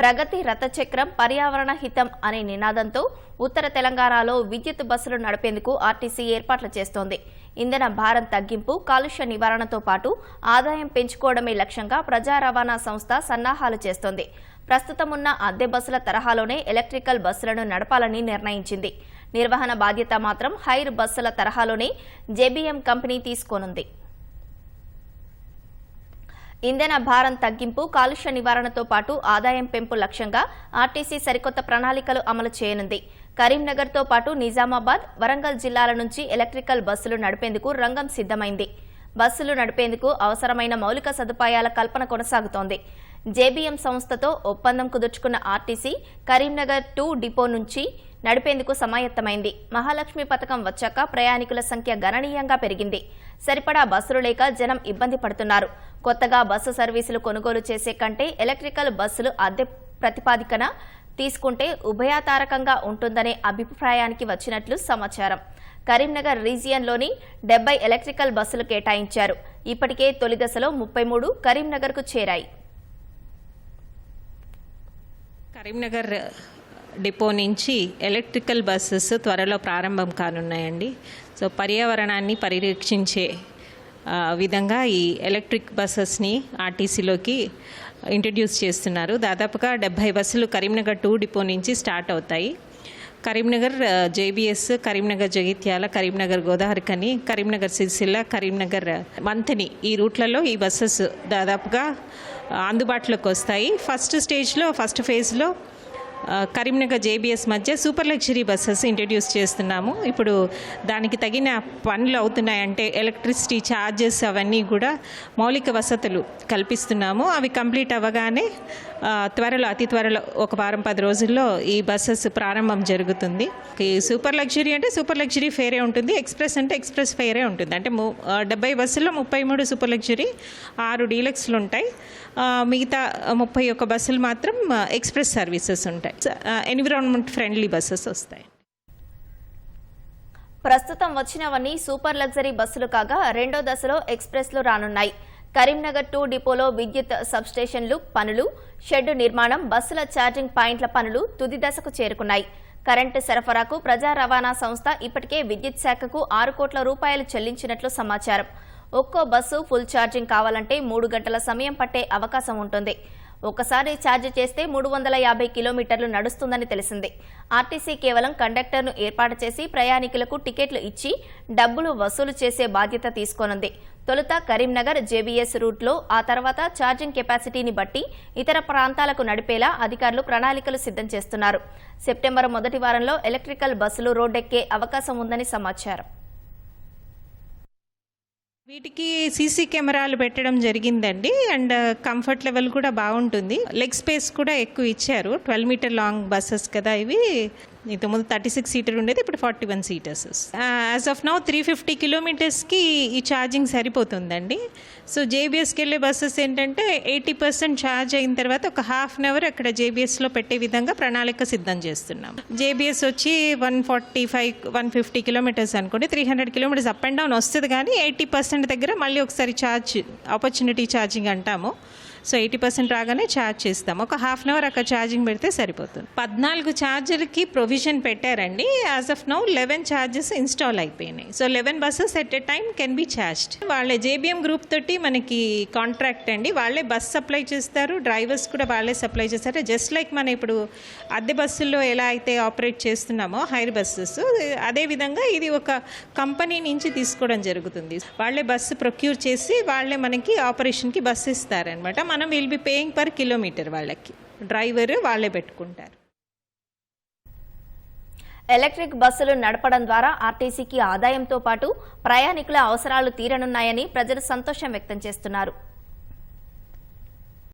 ప్రగతి రథచక్రం పర్యావరణ హితం అనే నినాదంతో ఉత్తర తెలంగాణలో విద్యుత్ బస్సులు నడిపేందుకు ఆర్టీసీ ఏర్పాట్లు చేస్తోంది. ఇంధన భారం తగ్గింపు కాలుష్య నివారణతో పాటు ఆదాయం పెంచుకోవడమే లక్ష్యంగా ప్రజా రవాణా సంస్థ సన్నాహాలు చేస్తోంది. ప్రస్తుతం ఉన్న అద్దె బస్సుల తరహాలోనే ఎలక్ట్రికల్ బస్సులను నడపాలని నిర్ణయించింది. నిర్వహణ బాధ్యత మాత్రం హైర్ బస్సుల తరహాలోనే జేబీఎం కంపెనీ తీసుకోనుంది. ఇంధన భారం తగ్గింపు కాలుష్య నివారణతో పాటు ఆదాయం పెంపు లక్ష్యంగా ఆర్టీసీ సరికొత్త ప్రణాళికలు అమలు చేయనుంది. కరీంనగర్తో పాటు నిజామాబాద్ వరంగల్ జిల్లాల నుంచి ఎలక్ట్రికల్ బస్సులు నడిపేందుకు రంగం సిద్ధమైంది. బస్సులు నడిపేందుకు అవసరమైన మౌలిక సదుపాయాల కల్పన కొనసాగుతోంది. జేబీఎం సంస్థతో ఒప్పందం కుదుర్చుకున్న ఆర్టీసీ కరీంనగర్ టూ డిపో నుంచి నడిపేందుకు సమాయత్తమైంది. మహాలక్ష్మి పథకం వచ్చాక ప్రయాణికుల సంఖ్య గణనీయంగా పెరిగింది. సరిపడా బస్సులు లేక జనం ఇబ్బంది పడుతున్నారు. కొత్తగా బస్సు సర్వీసులు కొనుగోలు చేసే కంటే ఎలక్ట్రికల్ బస్సులు అద్దె ప్రతిపాదికన తీసుకుంటే ఉభయతారకంగా ఉంటుందనే అభిప్రాయానికి వచ్చినట్లు సమాచారం. కరీంనగర్ రీజియన్లోని డెబ్బై ఎలక్ట్రికల్ బస్సులు కేటాయించారు. ఇప్పటికే తొలి దశలో ముప్పై మూడు కరీంనగర్కు చేరాయి. కరీంనగర్ డిపో నుంచి ఎలక్ట్రికల్ బస్సెస్ త్వరలో ప్రారంభం కానున్నాయండి. సో పర్యావరణాన్ని పరిరక్షించే విధంగా ఈ ఎలక్ట్రిక్ బస్సెస్ని ఆర్టీసీలోకి ఇంట్రడ్యూస్ చేస్తున్నారు. దాదాపుగా డెబ్భై బస్సులు కరీంనగర్ టూ డిపో నుంచి స్టార్ట్ అవుతాయి. కరీంనగర్ జేబీఎస్ కరీంనగర్ జగిత్యాల కరీంనగర్ గోదావరికని కరీంనగర్ సిరిసిల్ల కరీంనగర్ మంతని ఈ రూట్లలో ఈ బస్సెస్ దాదాపుగా అందుబాటులోకి వస్తాయి. ఫస్ట్ స్టేజ్లో ఫస్ట్ ఫేజ్లో కరీంనగర్ జేబీఎస్ మధ్య సూపర్ లగ్జరీ బస్సెస్ ఇంట్రడ్యూస్ చేస్తున్నాము. ఇప్పుడు దానికి తగిన పనులు అవుతున్నాయంటే ఎలక్ట్రిసిటీ ఛార్జెస్ అవన్నీ కూడా మౌలిక వసతులు కల్పిస్తున్నాము. అవి కంప్లీట్ అవ్వగానే త్వరలో అతి త్వరలో ఒక వారం పది రోజుల్లో ఈ బస్సెస్ ప్రారంభం జరుగుతుంది. ఈ సూపర్ లగ్జరీ అంటే సూపర్ లగ్జరీ ఫేరే ఉంటుంది. ఎక్స్ప్రెస్ అంటే ఎక్స్ప్రెస్ ఫేరే ఉంటుంది. అంటే ము- డెబ్బై బస్సుల్లో ముప్పై మూడు సూపర్ లగ్జరీ ఆరు డీలక్స్లు ఉంటాయి. మిగతా ముప్పై ఒక్క బస్సులు మాత్రం ఎక్స్ప్రెస్ సర్వీసెస్ ఉంటాయి. ఆ, ఎన్విరాన్మెంట్ ఫ్రెండ్లీ బస్సెస్ వస్తాయి. ప్రస్తుతం వచ్చినవన్నీ సూపర్ లగ్జరీ బస్సులు కాగా రెండో దశలో ఎక్స్ప్రెస్లు రానున్నాయి. కరీంనగర్ టూ డిపోలో విద్యుత్ సబ్స్టేషన్లు పనులు షెడ్డు నిర్మాణం బస్సుల ఛార్జింగ్ పాయింట్ల పనులు తుది దశకు చేరుకున్నాయి. కరెంటు సరఫరాకు ప్రజా రవాణా సంస్థ ఇప్పటికే విద్యుత్ శాఖకు ఆరు కోట్ల రూపాయలు చెల్లించినట్లు సమాచారం. ఒక్కో బస్సు ఫుల్ ఛార్జింగ్ కావాలంటే మూడు గంటల సమయం పట్టే అవకాశం ఉంటుంది. ఒకసారి ఛార్జ్ చేస్తే మూడు వందల యాభై కిలోమీటర్లు నడుస్తుందని తెలిసింది. ఆర్టీసీ కేవలం కండక్టర్ను ఏర్పాటు చేసి ప్రయాణికులకు టికెట్లు ఇచ్చి డబ్బులు వసూలు చేసే బాధ్యత తీసుకోనుంది. తొలుత కరీంనగర్ జేబీఎస్ రూట్లో ఆ తర్వాత ఛార్జింగ్ కెపాసిటీని బట్టి ఇతర ప్రాంతాలకు నడిపేలా అధికారులు ప్రణాళికలు సిద్ధం చేస్తున్నారు. సెప్టెంబర్ మొదటి వారంలో ఎలక్ట్రికల్ బస్సులు రోడ్డెక్కే అవకాశం ఉందని సమాచారం. వీటికి సీసీ కెమెరాలు పెట్టడం జరిగిందండి. అండ్ uh, కంఫర్ట్ లెవెల్ కూడా బాగుంటుంది. లెగ్ స్పేస్ కూడా ఎక్కువ ఇచ్చారు. ట్వెల్వ్ మీటర్ లాంగ్ బస్సెస్ కదా ఇవి. ఇంతకుముందు థర్టీ సిక్స్ సీటర్ ఉండేది ఇప్పుడు forty one seaters. As of now three fifty కిలోమీటర్స్కి ఈ ఛార్జింగ్ సరిపోతుందండి. సో జేబీఎస్కి వెళ్ళే బస్సెస్ ఏంటంటే ఎయిటీ పర్సెంట్ ఛార్జ్ అయిన తర్వాత ఒక హాఫ్ అన్ అవర్ అక్కడ జేబీఎస్లో పెట్టే విధంగా ప్రణాళిక సిద్ధం చేస్తున్నాం. జేబీఎస్ వచ్చి one forty five one fifty kilometres అనుకోండి three hundred kilometres up and down వస్తుంది కానీ ఎయిటీ పర్సెంట్ దగ్గర మళ్ళీ ఒకసారి ఛార్జ్ ఆపర్చునిటీ ఛార్జింగ్ అంటాము. సో ఎయిటీ పర్సెంట్ రాగానే ఛార్జ్ చేస్తాం. ఒక హాఫ్ అన్ అవర్ అక్కడ ఛార్జింగ్ పెడితే సరిపోతుంది. పద్నాలుగు ఛార్జర్కి ప్రొవిజన్ పెట్టారండి. As of now eleven charges install అయిపోయినాయి. So eleven buses at a time can be charged. వాళ్ళే జేబీఎం గ్రూప్ తోటి మనకి కాంట్రాక్ట్ అండి. వాళ్ళే బస్ సప్లై చేస్తారు. డ్రైవర్స్ కూడా వాళ్ళే సప్లై చేస్తారు. జస్ట్ లైక్ మన ఇప్పుడు అద్దె బస్సుల్లో ఎలా అయితే ఆపరేట్ చేస్తున్నామో హైర్ బస్సెస్ అదే విధంగా ఇది ఒక కంపెనీ నుంచి తీసుకోవడం జరుగుతుంది. వాళ్ళే బస్సు ప్రొక్యూర్ చేసి వాళ్ళే మనకి ఆపరేషన్కి బస్సు ఇస్తారనమాట మనం will be paying per kilometre వాళ్ళకి. డ్రైవర్ వాళ్ళే పెట్టుకుంటారు. ఎలక్ట్రిక్ బస్సులు నడపడం ద్వారా ఆర్టీసీకి ఆదాయంతో పాటు ప్రయాణికుల అవసరాలు తీరనున్నాయని ప్రజలు సంతోషం వ్యక్తం చేస్తున్నారు.